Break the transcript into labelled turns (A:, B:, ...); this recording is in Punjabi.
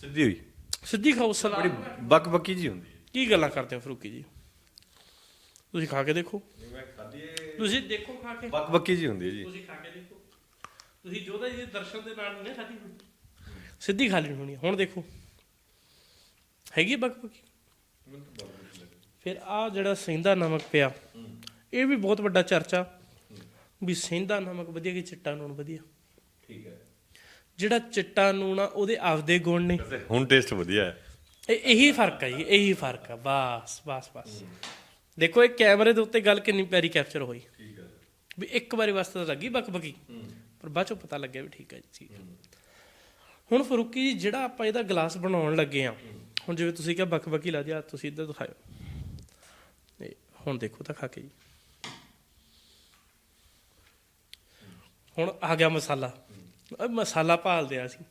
A: ਸਿੱਧੀ ਹੋਈ।
B: ਸਿੱਧੀ ਖਾਓ ਸਲਾਦ
A: ਬੜੀ ਬੱਕ ਬੱਕੀ ਜੀ ਹੁੰਦੀ ਹੈ।
B: ਕੀ ਗੱਲਾਂ ਕਰਦੇ ਹੋ ਫਰੂਕੀ ਜੀ? ਤੁਸੀਂ ਖਾ ਕੇ ਦੇਖੋ।
A: ਮੈਂ ਖਾਦੀ
B: ਤੁਸੀਂ ਦੇਖੋ ਖਾ ਕੇ।
A: ਬੱਕ ਬੱਕੀ ਜੀ ਹੁੰਦੀ ਹੈ ਜੀ।
B: ਤੁਸੀਂ ਖਾ ਕੇ ਦੇਖੋ। ਤੁਸੀਂ ਜੋਦਾ ਜੀ ਦੇ ਦਰਸ਼ਨ ਦੇ ਨਾਲ ਨਹੀਂ ਖਾਦੀ ਸਿੱਧੀ ਖਾ ਲੈਣੀ ਹੋਣੀ। ਹੁਣ ਦੇਖੋ। ਹੈਗੀ ਬਕ ਬਕੀ ਫਿਰ ਆ ਜਿਹੜਾ ਸੈਂਦਾ ਨਮਕ ਪਿਆ ਇਹ ਵੀ ਬਹੁਤ ਵੱਡਾ ਚਰਚਾ। ਵੀ ਸੈਂਦਾ ਨਮਕ ਵਧੀਆ ਕਿ ਚਿੱਟਾ ਨੂਣ ਵਧੀਆ?
A: ਠੀਕ ਹੈ।
B: ਜਿਹੜਾ ਚਿੱਟਾ ਨੂਣ ਆ ਉਹਦੇ ਆਪਦੇ ਗੁਣ ਨੇ।
A: ਹੁਣ ਟੇਸਟ ਵਧੀਆ ਹੈ।
B: ਇਹ ਇਹੀ ਫ਼ਰਕ ਹੈ ਜੀ ਇਹੀ ਫ਼ਰਕ ਆ। ਬਸ ਬਸ ਬਸ। ਦੇਖੋ ਇਹ ਕੈਮਰੇ ਦੇ ਉੱਤੇ ਗੱਲ ਕਿੰਨੀ ਪਿਆਰੀ ਕੈਪਚਰ ਹੋਈ।
A: ਠੀਕ ਹੈ
B: ਵੀ ਇੱਕ ਵਾਰੀ ਵਾਸਤੇ ਤਾਂ ਲੱਗੀ ਬਕਬਕੀ। ਪਰ ਬਾਅਦ ਚੋਂ ਪਤਾ ਲੱਗਿਆ ਵੀ ਠੀਕ ਹੈ ਜੀ ਠੀਕ ਹੈ। ਹੁਣ ਫਰੂਕੀ ਜੀ ਜਿਹੜਾ ਆਪਾਂ ਇਹਦਾ ਗਲਾਸ ਬਣਾਉਣ ਲੱਗੇ ਆ ਹੁਣ ਜਿਵੇਂ ਤੁਸੀਂ ਕਿਹਾ ਬਕਬਕੀ ਲਾ ਦਿਆ ਤੁਸੀਂ ਇੱਧਰ ਦਿਖਾਓ ਇਹ ਹੁਣ ਦੇਖੋ ਤਾਂ ਖਾ ਕੇ ਜੀ। ਹੁਣ ਆ ਗਿਆ ਮਸਾਲਾ। ਮਸਾਲਾ ਭਾਲਦੇ ਆ ਅਸੀਂ।